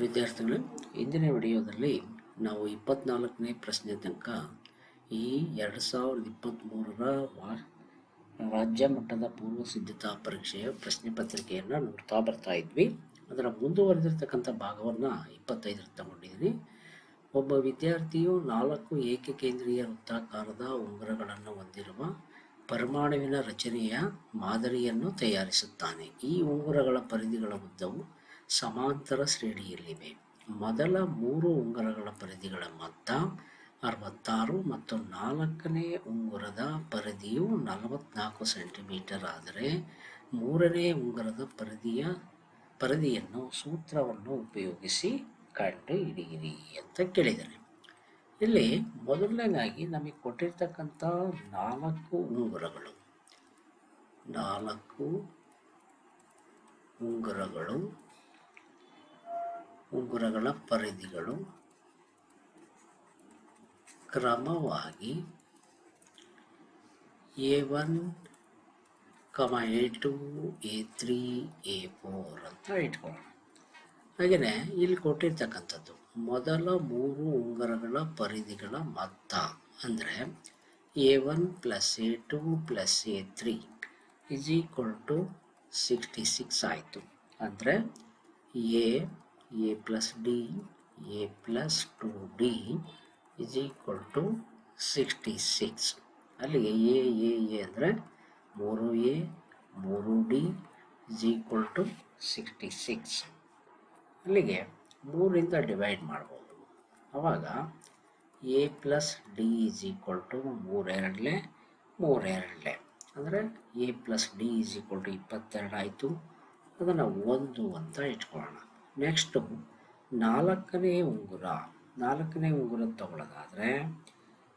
ವಿದ್ಯಾರ್ಥಿಗಳೇ, ಇಂದಿನ ವಿಡಿಯೋದಲ್ಲಿ ನಾವು ಇಪ್ಪತ್ನಾಲ್ಕನೇ ಪ್ರಶ್ನೆ ತನಕ ಈ ಎರಡು ಸಾವಿರದ ಇಪ್ಪತ್ತ್ಮೂರರ ವಾ, ರಾಜ್ಯ ಮಟ್ಟದ ಪೂರ್ವ ಸಿದ್ಧತಾ ಪರೀಕ್ಷೆಯ ಪ್ರಶ್ನೆ ಪತ್ರಿಕೆಯನ್ನು ನೋಡ್ತಾ ಬರ್ತಾ ಇದ್ವಿ. ಅದರ ಮುಂದುವರೆದಿರ್ತಕ್ಕಂಥ ಭಾಗವನ್ನು ಇಪ್ಪತ್ತೈದರ ತಗೊಂಡಿದ್ದೀನಿ ಒಬ್ಬ ವಿದ್ಯಾರ್ಥಿಯು ನಾಲ್ಕು ಏಕಕೇಂದ್ರೀಯ ವೃತ್ತಾಕಾರದ ಉಂಗುರಗಳನ್ನು ಹೊಂದಿರುವ ಪರಮಾಣುವಿನ ರಚನೆಯ ಮಾದರಿಯನ್ನು ತಯಾರಿಸುತ್ತಾನೆ. ಈ ಉಂಗುರಗಳ ಪರಿಧಿಗಳ ಉದ್ದವು ಸಮಾಂತರ ಶ್ರೇಣಿಯಲ್ಲಿವೆ. ಮೊದಲ ಮೂರು ಉಂಗುರಗಳ ಪರಿಧಿಗಳ ಮೊತ್ತ ಅರವತ್ತಾರು ಮತ್ತು ನಾಲ್ಕನೇ ಉಂಗುರದ ಪರಿಧಿಯು ನಲವತ್ನಾಲ್ಕು ಸೆಂಟಿಮೀಟರ್ ಆದರೆ ಮೂರನೇ ಉಂಗುರದ ಪರಿಧಿಯ ಪರಿಧಿಯನ್ನು ಸೂತ್ರವನ್ನು ಉಪಯೋಗಿಸಿ ಕಂಡು ಹಿಡಿಯಿರಿ ಅಂತ ಕೇಳಿದ್ದಾರೆ. ಇಲ್ಲಿ ಮೊದಲನೇದಾಗಿ ನಮಗೆ ಕೊಟ್ಟಿರ್ತಕ್ಕಂಥ ನಾಲ್ಕು ಉಂಗುರಗಳು. ನಾಲ್ಕು ಉಂಗುರಗಳು ಉಂಗುರಗಳ ಪರಿಧಿಗಳು ಕ್ರಮವಾಗಿ a one comma a two, a three a four ಅಂತ ಇಟ್ಕೊಳ್ಳೋಣ. ಹಾಗೆಯೇ ಇಲ್ಲಿ ಕೊಟ್ಟಿರ್ತಕ್ಕಂಥದ್ದು ಮೊದಲ ಮೂರು ಉಂಗುರಗಳ ಪರಿಧಿಗಳ ಮೊತ್ತ ಅಂದರೆ a one plus a two plus a three is equal to sixty six ಆಯಿತು. ಅಂದರೆ a a plus d a plus two d is equal to sixty six ಅಲ್ಲಿಗೆ ಎ ಎ ಎ ಅಂದರೆ ಮೂರು ಎ ಮೂರು d is equal to sixty six ಅಲ್ಲಿಗೆ ಮೂರಿಂದ divide ಮಾಡ್ಬೋದು. ಆವಾಗ a plus d is equal to ಮೂರೆರಡಲೆ ಮೂರೆರಡಲೆ. ಅಂದರೆ a plus d is equal to ಇಪ್ಪತ್ತೆರಡು ಆಯಿತು. ಅದನ್ನು ಒಂದು ಅಂತ ಇಟ್ಕೊಳ್ಳೋಣ. ನೆಕ್ಸ್ಟು ನಾಲ್ಕನೇ ಉಂಗುರ. ನಾಲ್ಕನೇ ಉಂಗುರ ತಗೊಳ್ಳೋದಾದರೆ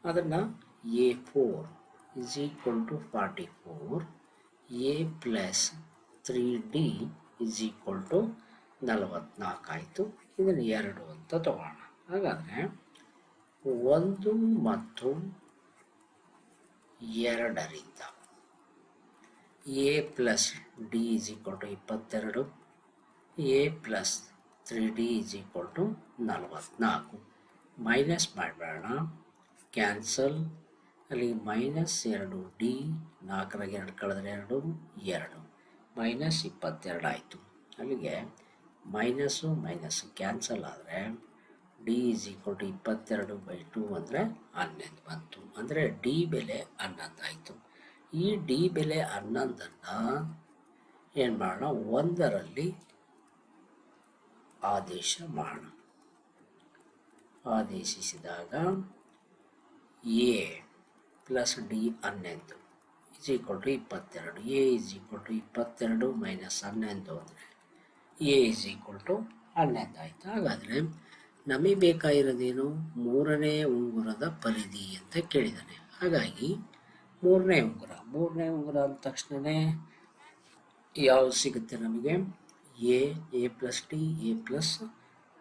ಅದನ್ನು a four is equal to forty four a plus three d is equal to ನಲವತ್ನಾಲ್ಕು ಇದನ್ನು ಎರಡು ಅಂತ ತಗೋಣ ಹಾಗಾದರೆ ಒಂದು ಮತ್ತು ಎರಡರಿಂದ a plus d is equal to ಇಪ್ಪತ್ತೆರಡು. A plus three d is equal to ನಲವತ್ನಾಲ್ಕು. ಮೈನಸ್ ಮಾಡಬೇಡ ಕ್ಯಾನ್ಸಲ್ ಅಲ್ಲಿ ಮೈನಸ್ ಎರಡು ಡಿ ನಾಲ್ಕರಾಗ ಎರಡು ಕಳೆದ್ರೆ ಎರಡು ಎರಡು. ಮೈನಸ್ ಇಪ್ಪತ್ತೆರಡು ಆಯಿತು. ಅಲ್ಲಿಗೆ ಮೈನಸ್ಸು ಮೈನಸ್ ಕ್ಯಾನ್ಸಲ್ ಆದರೆ ಡಿ ಈಸ್ ಈಕ್ವಲ್ ಟು ಇಪ್ಪತ್ತೆರಡು ಬೈ ಟು ಅಂದರೆ ಹನ್ನೊಂದು ಬಂತು. ಅಂದರೆ ಡಿ ಬೆಲೆ ಹನ್ನೊಂದಾಯಿತು ಈ ಡಿ ಬೆಲೆ ಹನ್ನೊಂದನ್ನು ಏನು ಮಾಡೋಣ ಒಂದರಲ್ಲಿ ಆದೇಶ ಮಾಡೋಣ. ಆದೇಶಿಸಿದಾಗ ಎ ಪ್ಲಸ್ ಡಿ ಹನ್ನೊಂದು ಇಸ್ ಈಕ್ವಲ್ ಟು ಇಪ್ಪತ್ತೆರಡು. ಎ ಇಸ್ ಈಕ್ವಲ್ ಟು ಇಪ್ಪತ್ತೆರಡು ಮೈನಸ್ ಹನ್ನೊಂದು ಅಂದರೆ ಎ ಇಸ್ ಈಕ್ವಲ್ ಟು ಹನ್ನೊಂದು ಆಯಿತು? ಹಾಗಾದರೆ ನಮಗೆ ಬೇಕಾಗಿರೋದೇನು? ಮೂರನೇ ಉಂಗುರದ ಪರಿಧಿ ಅಂತ ಕೇಳಿದ್ದಾನೆ ಹಾಗಾಗಿ ಮೂರನೇ ಉಂಗುರ. ಮೂರನೇ ಉಂಗುರ ಅಂದ ತಕ್ಷಣವೇ ಯಾವುದು ಸಿಗುತ್ತೆ ನಮಗೆ? A a plus t a plus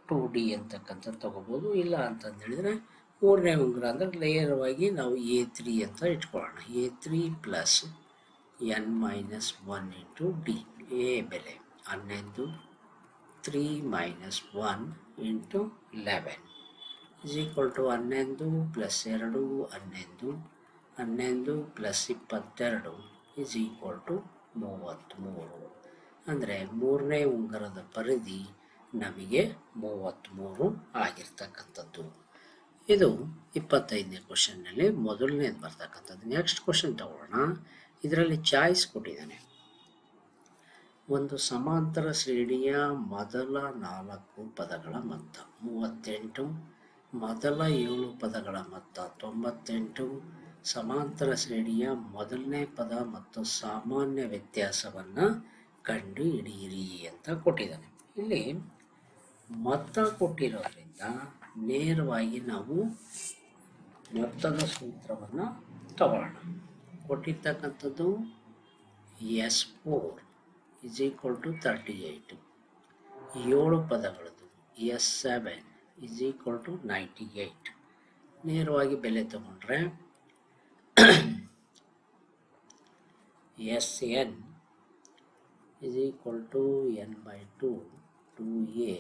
two d ಅಂತಕ್ಕಂಥ ತಗೋಬೋದು. ಇಲ್ಲ ಅಂತಂದೇಳಿದರೆ ಮೂರನೇ ಉಂಗುರ ಅಂದರೆ ಲೇಯರ್ವಾಗಿ ನಾವು ಎ ತ್ರೀ ಅಂತ ಇಟ್ಕೊಳ್ಳೋಣ. A three plus n minus one into d a ಬೆಲೆ ಹನ್ನೊಂದು three minus one into eleven is equal to ಹನ್ನೊಂದು ಪ್ಲಸ್ ಎರಡು, ಹನ್ನೊಂದು ಹನ್ನೊಂದು ಪ್ಲಸ್ ಇಪ್ಪತ್ತೆರಡು ಇಸ್ ಈಕ್ವಲ್ ಟು ಮೂವತ್ತ್ಮೂರು. ಅಂದರೆ ಮೂರನೇ ಉಂಗರದ ಪರಿಧಿ ನಮಗೆ ಮೂವತ್ತ್ಮೂರು ಆಗಿರ್ತಕ್ಕಂಥದ್ದು. ಇದು ಇಪ್ಪತ್ತೈದನೇ ಕ್ವಶನ್ನಲ್ಲಿ ಮೊದಲನೇದು ಬರ್ತಕ್ಕಂಥದ್ದು. ನೆಕ್ಸ್ಟ್ ಕ್ವಶನ್ ತಗೊಳ್ಳೋಣ. ಇದರಲ್ಲಿ ಚಾಯ್ಸ್ ಕೊಟ್ಟಿದ್ದಾನೆ. ಒಂದು ಸಮಾಂತರ ಶ್ರೇಣಿಯ ಮೊದಲ ನಾಲ್ಕು ಪದಗಳ ಮೊತ್ತ. ಮೂವತ್ತೆಂಟು, ಮೊದಲ ಏಳು ಪದಗಳ ಮೊತ್ತ. ತೊಂಬತ್ತೆಂಟು, ಸಮಾಂತರ ಶ್ರೇಣಿಯ ಮೊದಲನೇ ಪದ ಮತ್ತು ಸಾಮಾನ್ಯ ವ್ಯತ್ಯಾಸವನ್ನು ಕಂಡು ಹಿಡಿಯಿರಿ ಅಂತ ಕೊಟ್ಟಿದ್ದಾನೆ. ಇಲ್ಲಿ ಮೊತ್ತ ಕೊಟ್ಟಿರೋದ್ರಿಂದ ನೇರವಾಗಿ ನಾವು ಮೊತ್ತದ ಸೂತ್ರವನ್ನು ತಗೊಳ್ಳೋಣ ಕೊಟ್ಟಿರ್ತಕ್ಕಂಥದ್ದು s four is equal to thirty eight ಏಳು ಪದಗಳದ್ದು s seven is equal to ninety eight ನೇರವಾಗಿ ಬೆಲೆ ತಗೊಂಡ್ರೆ s n is equal to n by 2 2a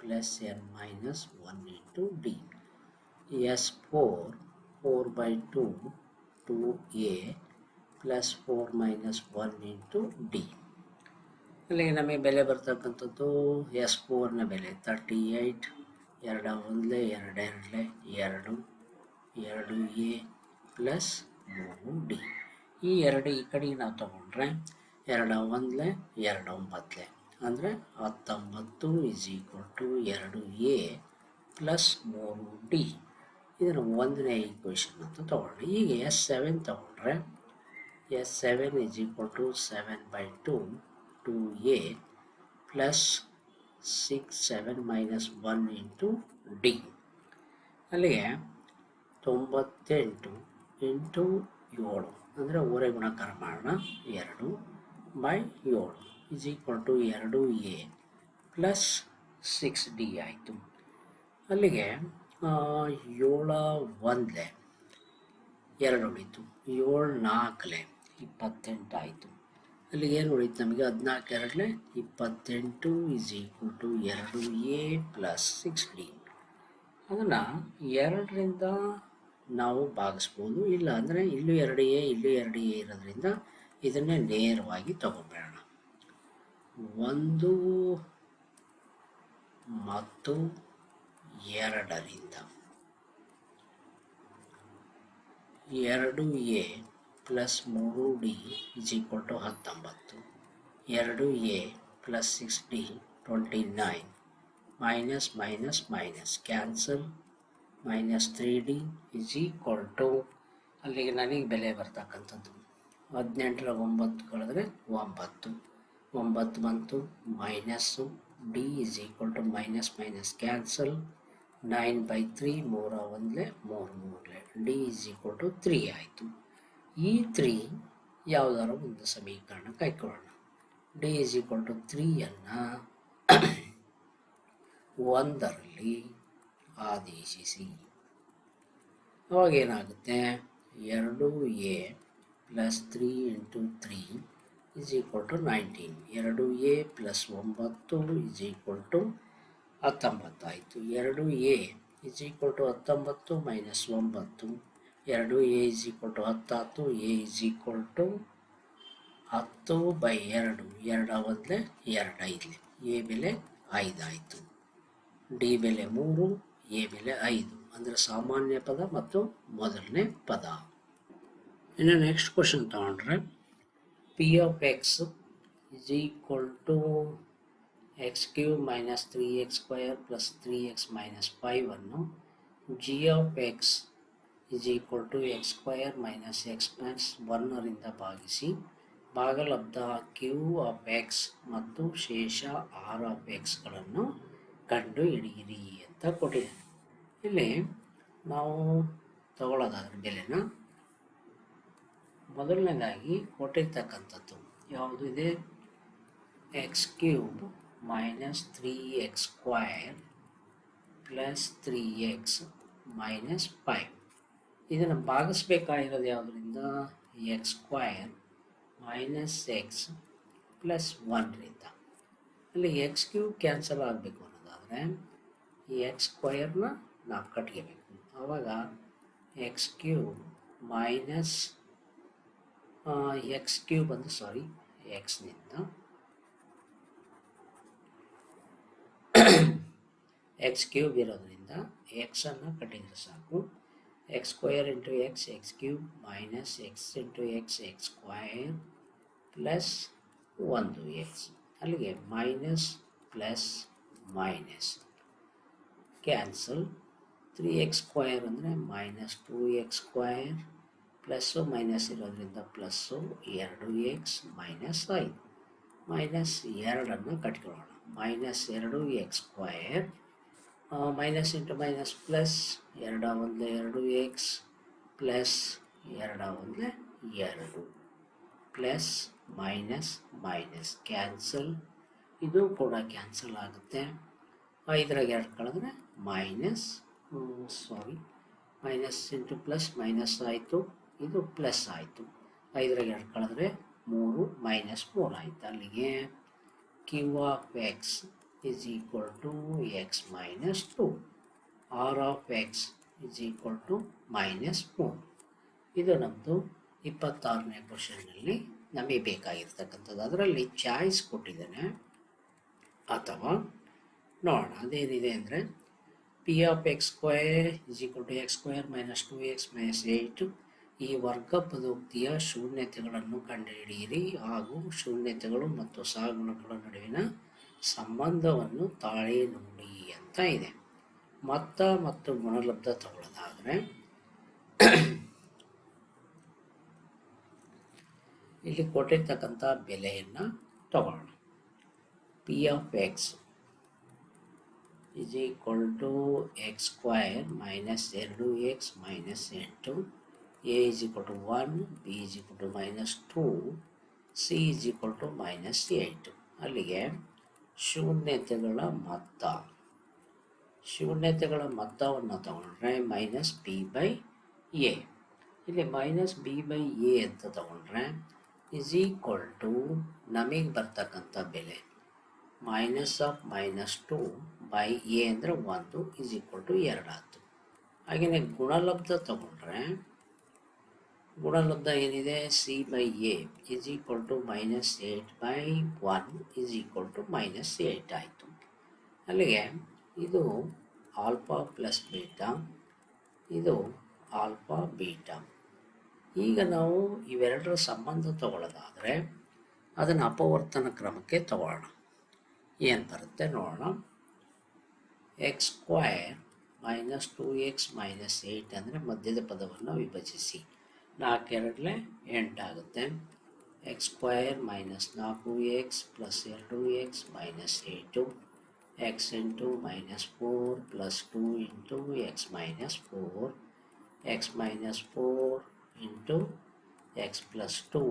plus n minus one into d s four four by two two a plus four minus one into d ಅಲ್ಲಿ ನಮಗೆ ಬೆಲೆ ಬರ್ತಕ್ಕಂಥದ್ದು S ಫೋರ್ನ ಬೆಲೆ thirty eight ಎರಡು ಒಂದಲೇ, ಎರಡು ಎರಡಲೇ, ಎರಡು ಎರಡು ಎ ಪ್ಲಸ್ ಮೂರು ಡಿ ಈ ಎರಡು ಈ ಕಡೆಗೆ ನಾವು ತಗೊಂಡ್ರೆ ಎರಡು ಒಂದ್ಲೆ ಎರಡು ಒಂಬತ್ತಲೆ ಅಂದರೆ ಹತ್ತೊಂಬತ್ತು ಇಸ್ ಈಕ್ವಲ್ ಟು ಎರಡು ಎ ಪ್ಲಸ್ ಮೂರು ಡಿ ಇದನ್ನು ಒಂದನೇ ಈಕ್ವೇಷನ್ ಅಂತ ತೊಗೊಂಡ್ರೆ ಈಗ ಎಸ್ ಸೆವೆನ್ ತೊಗೊಂಡ್ರೆ s seven is equal to seven by two two a plus six seven minus one into d ಅಲ್ಲಿಗೆ ತೊಂಬತ್ತೆಂಟು ಇಂಟು ಏಳು. ಅಂದರೆ ಊರೇ ಗುಣಕಾರ ಮಾಡೋಣ. ಎರಡು ಬೈ ಏಳು is ಈಕ್ವಲ್ ಟು ಎರಡು ಎ ಪ್ಲಸ್ ಸಿಕ್ಸ್ ಡಿ ಆಯಿತು. ಅಲ್ಲಿಗೆ ಏಳ ಒಂದಲೆ ಎರಡು ಉಳಿತು. ಏಳು ನಾಲ್ಕಲೆ ಇಪ್ಪತ್ತೆಂಟು ಆಯಿತು. ಅಲ್ಲಿಗೆ ಏನು ಉಳಿತು ನಮಗೆ? ಹದಿನಾಲ್ಕು ಎರಡಲೆ ಇಪ್ಪತ್ತೆಂಟು ಇಸ್ ಈಕ್ವಲ್ ಟು ಎರಡು ಎ ಪ್ಲಸ್ ಸಿಕ್ಸ್ ಡಿ ಅದನ್ನು ಎರಡರಿಂದ ನಾವು ಭಾಗಿಸ್ಬೋದು. ಇಲ್ಲ ಅಂದರೆ ಇಲ್ಲೂ ಎರಡು ಎ ಇಲ್ಲೂ ಎರಡು ಎ ಇರೋದ್ರಿಂದ ಇದನ್ನೇ ನೇರವಾಗಿ ತಗೋಬೇಡ ಒಂದು ಮತ್ತು ಎರಡರಿಂದ. ಎರಡು ಎ ಪ್ಲಸ್ ಮೂರು ಡಿ ಇಸ್ ಈಕ್ವಲ್ ಟು ಹತ್ತೊಂಬತ್ತು. ಎರಡು a plus six d twenty nine. Minus minus minus cancel. Minus three d is equal to ಅಲ್ಲಿಗೆ ನನಗೆ ಬೆಲೆ ಬರ್ತಕ್ಕಂಥದ್ದು. ಹದಿನೆಂಟರ ಒಂಬತ್ತು. ಕಳೆದ್ರೆ ಒಂಬತ್ತು ಒಂಬತ್ತು ಬಂತು minus. D is equal to minus minus cancel nine by three ಮೂರ ಒಂದಲೇ ಮೂರು ಮೂರಲೆ. D is equal to three ಆಯಿತು. ಈ ತ್ರೀ ಯಾವುದಾದ್ರು ಒಂದು ಸಮೀಕರಣ ಕೈಕೊಳ್ಳೋಣ. ಡಿ ಇಸ್ ಈಕ್ವಲ್ ಟು ತ್ರೀಯನ್ನು ಒಂದರಲ್ಲಿ ಆದೇಶಿಸಿ. ಅವಾಗೇನಾಗುತ್ತೆ? ಎರಡು a plus three into three is equal to nineteen ಎರಡು ಎ ಪ್ಲಸ್ ಒಂಬತ್ತು ಇಸ್ ಈಕ್ವಲ್ ಟು ಹತ್ತೊಂಬತ್ತಾಯಿತು ಎರಡು ಎ ಇಸ್ ಈಕ್ವಲ್ ಟು ಹತ್ತೊಂಬತ್ತು ಮೈನಸ್ ಒಂಬತ್ತು. ಎರಡು a is equal to ಹತ್ತಾತು a is equal to ಹತ್ತು ಬೈ ಎರಡು. ಎರಡು ಒಂದಲೇ ಎರಡು ಐದಲೆ. ಎ ಬೆಲೆ ಐದಾಯಿತು ಡಿ ಬೆಲೆ ಮೂರು ಎ ಬೆಲೆ ಐದು. ಅಂದರೆ ಸಾಮಾನ್ಯ ಪದ ಮತ್ತು ಮೊದಲನೇ ಪದ. ಇನ್ನು ನೆಕ್ಸ್ಟ್ ಕ್ವಶನ್ ತಗೊಂಡ್ರೆ p of x is equal to x cube minus three x square plus three x minus ಫೈವನ್ನು g of x is equal to x square minus x plus ಒನ್ನರಿಂದ ಭಾಗಿಸಿ ಭಾಗಲಬ್ಧ ಕ್ಯೂ ಆಫ್ ಎಕ್ಸ್ ಮತ್ತು ಶೇಷ R of ಎಕ್ಸ್ಗಳನ್ನು ಕಂಡು ಹಿಡಿಯಿರಿ ಅಂತ ಕೊಟ್ಟಿದ್ದಾರೆ ಇಲ್ಲಿ ನಾವು ತಗೊಳ್ಳೋದಾದ್ರೆ ಬೆಲೆನ ಮೊದಲನೇದಾಗಿ ಕೊಟ್ಟಿರ್ತಕ್ಕಂಥದ್ದು. ಯಾವುದು ಇದೆ? X cube minus three x square plus three x minus five ಇದನ್ನು ಭಾಗಿಸ್ಬೇಕಾಗಿರೋದು ಯಾವುದರಿಂದ? X square minus x plus ಒನ್ರಿಂದ ಅಲ್ಲಿ ಎಕ್ಸ್ ಕ್ಯೂಬ್ ಕ್ಯಾನ್ಸಲ್ ಆಗಬೇಕು ಅನ್ನೋದಾದರೆ ಎಕ್ಸ್ ಸ್ಕ್ವಯರ್ನ ನಾವು ಕಟ್ಕೋಬೇಕು ಆವಾಗ x cube minus x cube ಅಂದರೆ ಸಾರಿ ಎಕ್ಸ್ನಿಂದ ಎಕ್ಸ್ ಕ್ಯೂಬ್ ಇರೋದ್ರಿಂದ ಎಕ್ಸನ್ನು ಕಟ್ಟಿದ್ರೆ ಸಾಕು. X square into x x cube minus x into x x square plus ಒಂದು ಎಕ್ಸ್ ಅಲ್ಲಿಗೆ minus plus minus cancel three x square ಅಂದರೆ minus two x square plus minus ಇರೋದ್ರಿಂದ ಪ್ಲಸ್ಸು ಎರಡು ಎಕ್ಸ್ ಮೈನಸ್ ಐದು. ಮೈನಸ್ ಎರಡನ್ನು ಕಟ್ಕೊಳ್ಳೋಣ. Minus ಎರಡು x square minus into minus plus ಎರಡ ಒಂದು ಎರಡು ಎಕ್ಸ್ ಪ್ಲಸ್ ಎರಡ ಒಂದು ಎರಡು ಪ್ಲಸ್ ಮೈನಸ್ ಮೈನಸ್ ಕ್ಯಾನ್ಸಲ್. ಇದು ಕೂಡ ಕ್ಯಾನ್ಸಲ್ ಆಗುತ್ತೆ. ಐದರಾಗ ಎರಡು ಕಳೆದ್ರೆ minus sorry minus into plus minus ಆಯಿತು. ಇದು ಪ್ಲಸ್ ಆಯಿತು. ಐದರಾಗ ಎರಡು ಕಳೆದ್ರೆ ಮೂರು ಮೈನಸ್ ಮೂರು ಆಯಿತು ಅಲ್ಲಿಗೆ. Q of x is equal to x minus 2 r of x is equal to minus 3 ಇದು ನಮ್ಮದು ಇಪ್ಪತ್ತಾರನೇ ಕ್ವಶನ್ನಲ್ಲಿ ನಮಗೆ ಬೇಕಾಗಿರ್ತಕ್ಕಂಥದ್ದು. ಅದರಲ್ಲಿ ಚಾಯ್ಸ್ ಕೊಟ್ಟಿದ್ದೇನೆ. ಅಥವಾ ನೋಡೋಣ, ಅದೇನಿದೆ ಅಂದರೆ p of x square is equal to x square minus two x minus eight ಈ ವರ್ಗ ಪದೋಕ್ತಿಯ ಶೂನ್ಯತೆಗಳನ್ನು ಕಂಡುಹಿಡಿಯಿರಿ. ಹಾಗೂ ಶೂನ್ಯತೆಗಳು ಮತ್ತು ಸಾಗುಣಗಳ ನಡುವಿನ ಸಂಬಂಧವನ್ನು ತಾಳೆ ನೋಡಿ ಅಂತ ಇದೆ. ಮೊತ್ತ ಮತ್ತು ಗುಣಲಬ್ಧ ತಗೊಳ್ಳೋದಾದರೆ, ಇಲ್ಲಿ ಕೊಟ್ಟಿರ್ತಕ್ಕಂಥ ಬೆಲೆಯನ್ನು ತಗೊಳ್ಳೋಣ. P of x is equal to x square minus ಎರಡು ಎಕ್ಸ್ ಮೈನಸ್ ಎಂಟು. A is equal to one b is equal to minus two c is equal to minus eight ಅಲ್ಲಿಗೆ ಶೂನ್ಯತೆಗಳ ಮೊತ್ತ. ಶೂನ್ಯತೆಗಳ ಮೊತ್ತವನ್ನು ತಗೊಂಡ್ರೆ ಮೈನಸ್ ಬಿ ಬೈ ಎ ಇಲ್ಲಿ minus b by a ಅಂತ ತಗೊಂಡ್ರೆ ಇಸ್ ಈಕ್ವಲ್ ಟು ನಮಗೆ ಬರ್ತಕ್ಕಂಥ ಬೆಲೆ. Minus of minus two by a ಅಂದರೆ ಒಂದು ಇಸ್ ಈಕ್ವಲ್ ಟು ಎರಡು ಆಯಿತು. ಹಾಗೆಯೇ ಗುಣಲಬ್ಧ ತಗೊಂಡ್ರೆ ಗುಣಲಬ್ಧ ಏನಿದೆ? C by a is equal to minus eight by one is equal to minus eight ಆಯಿತು. ಅಲ್ಲಿಗೆ ಇದು ಆಲ್ಫಾ ಪ್ಲಸ್ ಬೀಟಾ ಇದು ಆಲ್ಫಾ ಬೀಟಾ ಈಗ ನಾವು ಇವೆರಡರ ಸಂಬಂಧ ತಗೊಳ್ಳೋದಾದರೆ ಅದನ್ನು ಅಪವರ್ತನ ಕ್ರಮಕ್ಕೆ ತಗೊಳ್ಳೋಣ. ಏನು ಬರುತ್ತೆ ನೋಡೋಣ. X square minus two x minus eight ಅಂದರೆ ಮಧ್ಯದ ಪದವನ್ನು ವಿಭಜಿಸಿ. ನಾಲ್ಕೆರಡಲೆ ಎಂಟಾಗುತ್ತೆ. ಎಕ್ಸ್ ಸ್ಕ್ವಯರ್ ಮೈನಸ್ ನಾಲ್ಕು ಎಕ್ಸ್ ಪ್ಲಸ್ ಎರಡು x minus eight x into minus four plus two into x minus four. X minus four into x plus two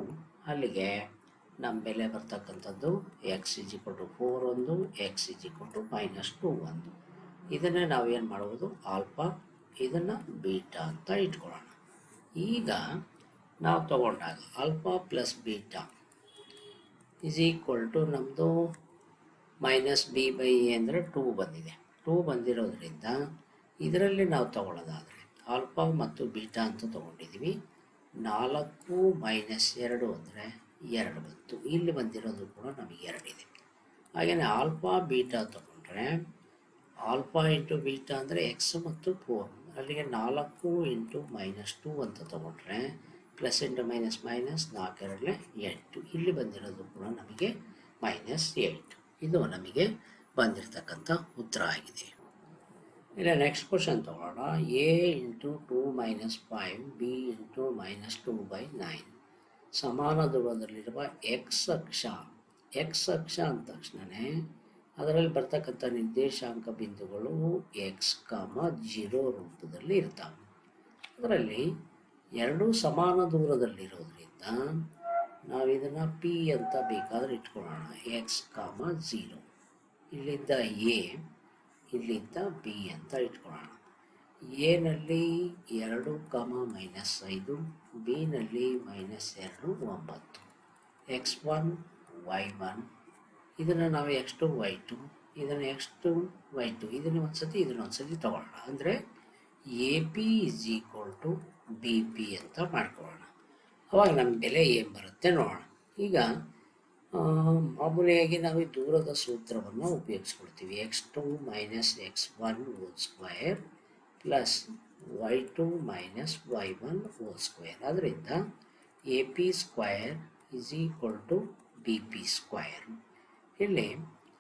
ಅಲ್ಲಿಗೆ ನಮ್ಮ ಬೆಲೆ ಬರ್ತಕ್ಕಂಥದ್ದು ಎಕ್ಸ್ ಇಜಿ ಕೊಟ್ಟು ಟು ಫೋರ್ ಒಂದು ಎಕ್ಸ್ ಇಜಿ ಕೊಟ್ಟು to minus to ಒಂದು ಇದನ್ನೇ ನಾವೇನು ಮಾಡ್ಬೋದು? ಆಲ್ಫಾ, ಇದನ್ನು ಬೀಟಾ ಅಂತ ಇಟ್ಕೊಳ್ಳೋಣ. ಈಗ ನಾವು ತಗೊಂಡಾಗ alpha plus beta is equal to ನಮ್ಮದು ಮೈನಸ್ ಬಿ ಬೈ ಎ ಅಂದರೆ ಟೂ ಬಂದಿದೆ. ಟೂ ಬಂದಿರೋದ್ರಿಂದ ಇದರಲ್ಲಿ ನಾವು ತಗೊಳ್ಳೋದಾದರೆ ಆಲ್ಫಾ ಮತ್ತು ಬೀಟಾ ಅಂತ ತೊಗೊಂಡಿದ್ದೀವಿ ನಾಲ್ಕು ಮೈನಸ್ ಎರಡು ಅಂದರೆ ಎರಡು ಬಂತು. ಇಲ್ಲಿ ಬಂದಿರೋದು ಕೂಡ ನಮಗೆ ಎರಡಿದೆ. ಹಾಗೆಯೇ ಆಲ್ಫಾ ಬೀಟಾ ತೊಗೊಂಡ್ರೆ ಆಲ್ಫಾ ಇಂಟು ಬೀಟಾ ಅಂದರೆ ಎಕ್ಸ್ ಮತ್ತು ಫೋರ್ ಅಲ್ಲಿಗೆ ನಾಲ್ಕು ಇಂಟು ಮೈನಸ್ ಟು ಅಂತ ತೊಗೊಂಡ್ರೆ ಪ್ಲಸ್ ಇಂಟು ಮೈನಸ್ ಮೈನಸ್ ನಾಲ್ಕೆರಡಲೆ ಎಂಟು. ಇಲ್ಲಿ ಬಂದಿರೋದು ಕೂಡ ನಮಗೆ ಮೈನಸ್ ಏಯ್ಟ್ ಇದು ನಮಗೆ ಬಂದಿರತಕ್ಕಂಥ ಉತ್ತರ ಆಗಿದೆ. ಇಲ್ಲ ನೆಕ್ಸ್ಟ್ ಕ್ವಶನ್ ತಗೊಳ್ಳೋಣ. A into two minus five B into minus two by nine. ಸಮಾನ ದೂರದಲ್ಲಿರುವ ಎಕ್ಸ್ ಅಕ್ಷ ಎಕ್ಸ್ ಅಕ್ಷ ಅಂದ ತಕ್ಷಣವೇ ಅದರಲ್ಲಿ ಬರ್ತಕ್ಕಂಥ ನಿರ್ದೇಶಾಂಕ ಬಿಂದುಗಳು ಎಕ್ಸ್ ಕಾಮ ಜೀರೋ ರೂಪದಲ್ಲಿ ಇರ್ತಾವೆ. ಅದರಲ್ಲಿ ಎರಡೂ ಸಮಾನ ದೂರದಲ್ಲಿರೋದ್ರಿಂದ ನಾವು ಇದನ್ನು ಪಿ ಅಂತ ಬೇಕಾದ್ರೆ ಇಟ್ಕೊಳ್ಳೋಣ. ಎಕ್ಸ್ ಕಾಮ ಝೀರೋ ಇಲ್ಲಿಂದ ಎ ಇಲ್ಲಿಂದ ಬಿ ಅಂತ ಇಟ್ಕೊಳ್ಳೋಣ. ಎನಲ್ಲಿ ಎರಡು ಕಾಮ ಮೈನಸ್ ಐದು ಬಿನಲ್ಲಿ ಮೈನಸ್ ಎರಡು ಒಂಬತ್ತು. ಎಕ್ಸ್ ಒನ್ ವೈ ಒನ್ ಇದನ್ನು ನಾವು ಎಕ್ಸ್ ಟು ವೈ ಟು ಇದನ್ನು ಎಕ್ಸ್ ಟು ವೈ ಟು ಇದನ್ನು ಒಂದು ಸತಿ ಇದನ್ನು ಒಂದು ಸತಿ ತೊಗೊಳ್ಳೋಣ. ಅಂದರೆ A P is equal to B P ಅಂತ ಮಾಡ್ಕೊಳ್ಳೋಣ. ಅವಾಗ ನಮ್ಮ ಬೆಲೆ ಏನು ಬರುತ್ತೆ ನೋಡೋಣ. ಈಗ ಮಾಮೂಲಿಯಾಗಿ ನಾವು ದೂರದ ಸೂತ್ರವನ್ನು ಉಪಯೋಗಿಸ್ಕೊಳ್ತೀವಿ. X two minus x one whole square plus y two minus y one whole square ಅದರಿಂದ A P square is equal to B P square ಇಲ್ಲಿ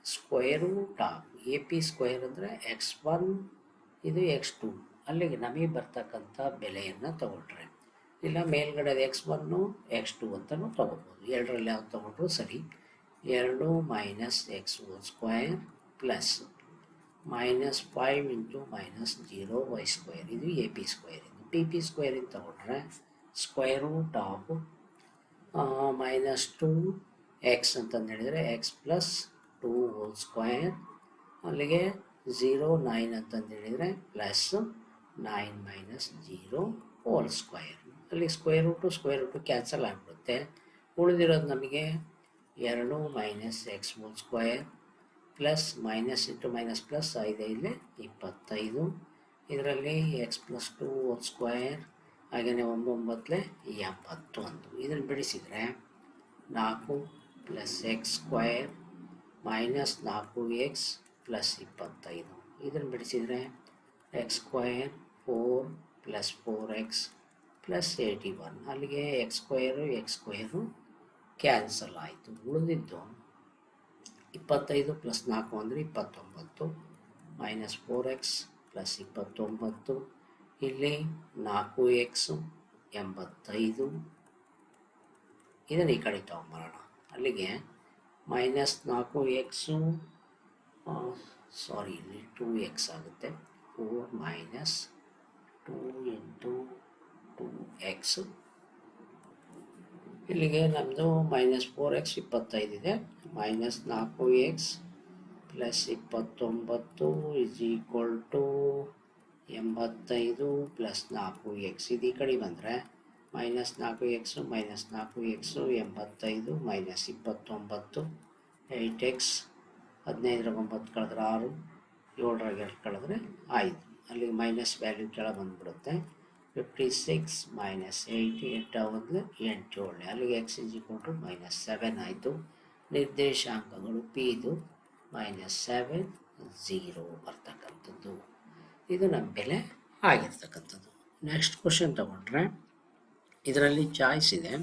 square root of A P square ಅಂದರೆ ಎಕ್ಸ್ ಒನ್ ಇದು x two ಅಲ್ಲಿಗೆ ನಮಗೆ ಬರ್ತಕ್ಕಂಥ ಬೆಲೆಯನ್ನು ತಗೊಂಡ್ರೆ ಇಲ್ಲ ಮೇಲ್ಗಡೆ ಎಕ್ಸ್ ಒನ್ನು ಎಕ್ಸ್ ಟು ಅಂತಲೂ ತೊಗೋಬೋದು ಎರಡರಲ್ಲಿ ಯಾವ್ದು ತೊಗೊಂಡ್ರು ಸರಿ. ಎರಡು minus x one square plus minus five into minus zero y square ಇದು ಎ ಪಿ ಸ್ಕ್ವೇರ್ ಇದು ಪಿ ಪಿ ಸ್ಕ್ವೇರಿಂದ ತೊಗೊಂಡ್ರೆ square root of minus two x ಅಂತಂದು ಹೇಳಿದರೆ x plus two whole square ಅಲ್ಲಿಗೆ ಝೀರೋ ನೈನ್ ಅಂತಂದು ಹೇಳಿದರೆ plus nine minus zero whole square ಅಲ್ಲಿ square root square root cancel ಆಗಿಬಿಡುತ್ತೆ. ಉಳಿದಿರೋದು ನಮಗೆ ಎರಡು minus x whole square plus minus into minus plus ಐದು ಐದಲೇ ಇಪ್ಪತ್ತೈದು. ಇದರಲ್ಲಿ x plus two whole square ಹಾಗೆಯೇ ಒಂಬೊಂಬತ್ತಲೇ ಎಂಬತ್ತೊಂದು. ಇದನ್ನು ಬಿಡಿಸಿದರೆ ನಾಲ್ಕು ಪ್ಲಸ್ ಎಕ್ಸ್ ಸ್ಕ್ವಯರ್ ಮೈನಸ್ ನಾಲ್ಕು ಎಕ್ಸ್ ಪ್ಲಸ್ ಇಪ್ಪತ್ತೈದು. ಇದನ್ನು ಬಿಡಿಸಿದರೆ x square four plus four x plus eighty one ಅಲ್ಲಿಗೆ x square x square cancel ಆಯಿತು, ಉಳಿದಿದ್ದು ಇಪ್ಪತ್ತೈದು ಪ್ಲಸ್ ನಾಲ್ಕು ಅಂದರೆ ಇಪ್ಪತ್ತೊಂಬತ್ತು. ಮೈನಸ್ ಫೋರ್ ಎಕ್ಸ್ ಪ್ಲಸ್ ಇಪ್ಪತ್ತೊಂಬತ್ತು. ಇಲ್ಲಿ ನಾಲ್ಕು ಎಕ್ಸು ಎಂಬತ್ತೈದು. ಇದನ್ನು ಈ ಕಡೆ ತೊಗೊಂಬರೋಣ. ಅಲ್ಲಿಗೆ ಮೈನಸ್ ನಾಲ್ಕು ಎಕ್ಸು ಸಾರಿ ಇಲ್ಲಿ ಟೂ ಎಕ್ಸ್ ಆಗುತ್ತೆ. Four minus two into two x ಇಲ್ಲಿಗೆ ನಮ್ಮದು ಮೈನಸ್ ಫೋರ್ ಎಕ್ಸ್ ಇಪ್ಪತ್ತೈದಿದೆ ಮೈನಸ್ ನಾಲ್ಕು ಎಕ್ಸ್ ಪ್ಲಸ್ ಇಪ್ಪತ್ತೊಂಬತ್ತು ಇಸ್ ಈಕ್ವಲ್ ಟು ಎಂಬತ್ತೈದು ಪ್ಲಸ್ ನಾಲ್ಕು ಎಕ್ಸ್ ಇದು ಈ ಕಡೆ ಬಂದರೆ ಮೈನಸ್ ನಾಲ್ಕು ಎಕ್ಸು ಮೈನಸ್ ನಾಲ್ಕು ಎಕ್ಸು ಎಂಬತ್ತೈದು, ಮೈನಸ್ ಇಪ್ಪತ್ತೊಂಬತ್ತು ಏಯ್ಟ್ ಎಕ್ಸ್ ಹದಿನೈದರ ಒಂಬತ್ತು ಕಳೆದ್ರೆ ಆರು ಏಳರಾಗ ಎರಡು ಕಳೆದ್ರೆ ಐದು. ಅಲ್ಲಿಗೆ ಮೈನಸ್ ವ್ಯಾಲ್ಯೂ ಕೆಳಗೆ ಬಂದುಬಿಡುತ್ತೆ. ಫಿಫ್ಟಿ ಸಿಕ್ಸ್ ಮೈನಸ್ ಏಯ್ಟ್ ಎಂಟು ಒಂದು ಎಂಟು ಏಳನೇ ಅಲ್ಲಿಗೆ ಎಕ್ಸ್ ಇಸ್ ಕೊಟ್ಟರು ಮೈನಸ್ ಸೆವೆನ್ ಆಯಿತು. ನಿರ್ದೇಶಾಂಕಗಳು ಪಿ ಇದು ಮೈನಸ್ ಸೆವೆನ್ ಝೀರೋ ಬರ್ತಕ್ಕಂಥದ್ದು. ಇದು ನಮ್ಮ ಬೆಲೆ ಆಗಿರ್ತಕ್ಕಂಥದ್ದು. ನೆಕ್ಸ್ಟ್ ಕ್ವಶನ್ ತಗೊಂಡ್ರೆ ಇದರಲ್ಲಿ ಚಾಯ್ಸ್ ಇದೆ.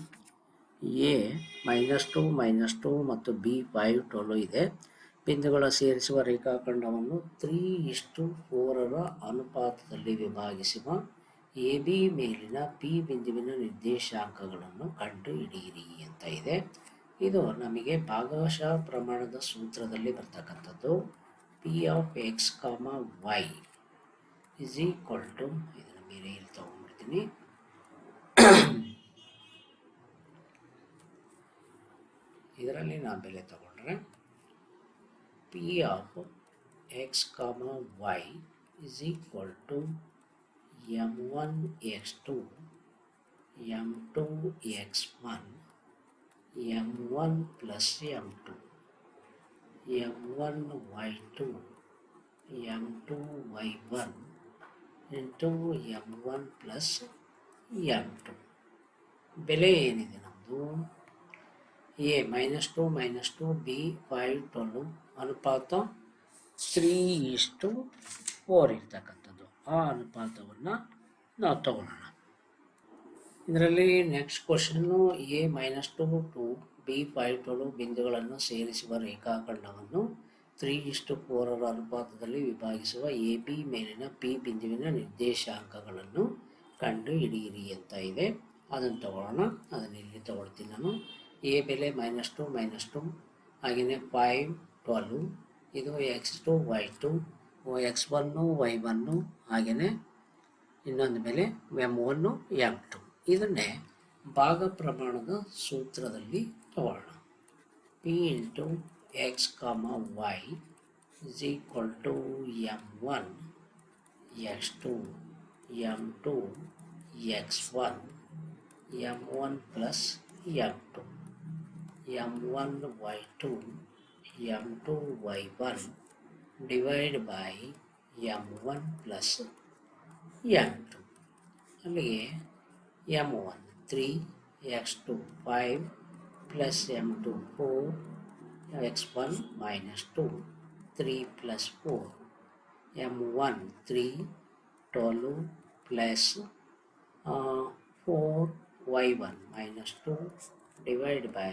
A minus two minus two ಮತ್ತು ಬಿ ಫೈವ್ ಟೋಲು ಇದೆ. ಬಿಂದುಗಳ ಸೇರಿಸುವ ರೇಖಾಖಂಡವನ್ನು ತ್ರೀ ಇಷ್ಟು ಫೋರರ ಅನುಪಾತದಲ್ಲಿ ವಿಭಾಗಿಸುವ ಎ ಬಿ ಮೇಲಿನ ಪಿ ಬಿಂದುವಿನ ನಿರ್ದೇಶಾಂಕಗಳನ್ನು ಕಂಡುಹಿಡಿಯಿರಿ ಅಂತ ಇದೆ. ಇದು ನಮಗೆ ಭಾಗಶಃ ಪ್ರಮಾಣದ ಸೂತ್ರದಲ್ಲಿ ಬರ್ತಕ್ಕಂಥದ್ದು. P of x comma y is equal to ಇದನ್ನು ಬೇರೆ ಇಲ್ಲಿ ತೊಗೊಂಡ್ಬಿಡ್ತೀನಿ. ಇದರಲ್ಲಿ ನಾನು ಬೆಲೆ ತಗೊಂಡ್ರೆ P of x comma y is equal to m one x two m two x one m one plus m two m one y two m two y one into m one plus m two ಬೆಲೆ ಏನಿದೆ ನಮ್ಮದು A minus two minus two B five twelve ಅನುಪಾತ three ಇಷ್ಟು four ಇರ್ತಕ್ಕಂಥದ್ದು. ಆ ಅನುಪಾತವನ್ನು ನಾವು ತಗೊಳ್ಳೋಣ. ಇದರಲ್ಲಿ next question A minus two two B five twelve ಬಿಂದುಗಳನ್ನು ಸೇರಿಸುವ ರೇಖಾಖಂಡವನ್ನು ತ್ರೀ ಇಷ್ಟು ಫೋರರ ಅನುಪಾತದಲ್ಲಿ ವಿಭಾಗಿಸುವ ಎ ಬಿ ಮೇಲಿನ ಪಿ ಬಿಂದುವಿನ ನಿರ್ದೇಶಾಂಕಗಳನ್ನು ಕಂಡು ಹಿಡಿಯಿರಿ ಅಂತ ಇದೆ. ಅದನ್ನು ತಗೊಳ್ಳೋಣ. ಅದನ್ನು ಇಲ್ಲಿ ತಗೊಳ್ತೀನಿ ನಾನು. ಎ ಬೆಲೆ ಮೈನಸ್ ಟು ಮೈನಸ್ ಟು ಹಾಗೆಯೇ ಫೈವ್ ಟ್ವೆಲ್ಲು ಇದು x two y two x one y one ಹಾಗೆಯೇ ಇನ್ನೊಂದು ಬೆಲೆ ಎಂ ಒನ್ನು ಎಂ ಟು ಇದನ್ನೇ ಭಾಗ ಪ್ರಮಾಣದ ಸೂತ್ರದಲ್ಲಿ ತಗೊಳ್ಳೋಣ P into x comma y is equal to m one x two m two x one m one plus m two m one y two m two y one divide by m one plus m two ಅಲ್ಲಿಗೆ m one three x two five plus m two four x one minus two three plus four m one three twelve plus four y one minus two divide by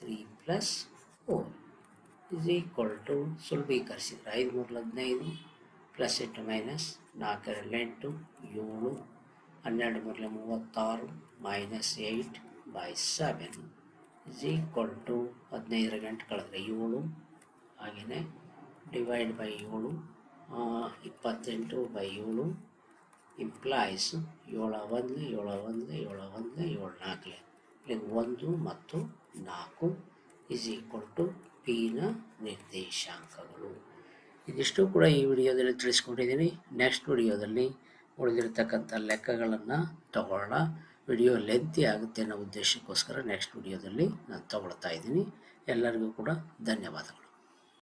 three plus four is equal to ಸುಲಭೀಕರಿಸಿದ್ರೆ ಐದು ಮೂರು ಹದಿನೈದು plus ಎಂಟು minus ನಾಲ್ಕೆರಡು ಎಂಟು, ಏಳು, ಹನ್ನೆರಡು ಮೂರಲೆ ಮೂವತ್ತಾರು minus eight by seven is equal to ಹದಿನೈದರ ಗಂಟೆ ಕಳೆದ್ರೆ ಏಳು, ಹಾಗೆಯೇ ಡಿವೈಡ್ ಬೈ ಏಳು ಇಪ್ಪತ್ತೆಂಟು ಬೈ ಏಳು ಇಂಪ್ಲಾಯ್ಸ್ ಏಳು ಒಂದು ಏಳು ಒಂದು ಏಳು ಒಂದು, ಏಳು ನಾಲ್ಕಲೆ ಒಂದು ಮತ್ತು ನಾಲ್ಕು ಇಸ್ ಈಕ್ವಲ್ ಟು ಪಿನ ನಿರ್ದೇಶಾಂಕಗಳು. ಇದಿಷ್ಟು ಕೂಡ ಈ ವಿಡಿಯೋದಲ್ಲಿ ತಿಳಿಸ್ಕೊಂಡಿದ್ದೀನಿ. ನೆಕ್ಸ್ಟ್ ವಿಡಿಯೋದಲ್ಲಿ ಉಳಿದಿರತಕ್ಕಂಥ ಲೆಕ್ಕಗಳನ್ನು ತಗೊಳ್ಳೋಣ. ವಿಡಿಯೋ ಲೆಂತಿ ಆಗುತ್ತೆ ಅನ್ನೋ ಉದ್ದೇಶಕ್ಕೋಸ್ಕರ ನೆಕ್ಸ್ಟ್ ವಿಡಿಯೋದಲ್ಲಿ ನಾನು ತಗೊಳ್ತಾ ಇದ್ದೀನಿ. ಎಲ್ಲರಿಗೂ ಕೂಡ ಧನ್ಯವಾದಗಳು.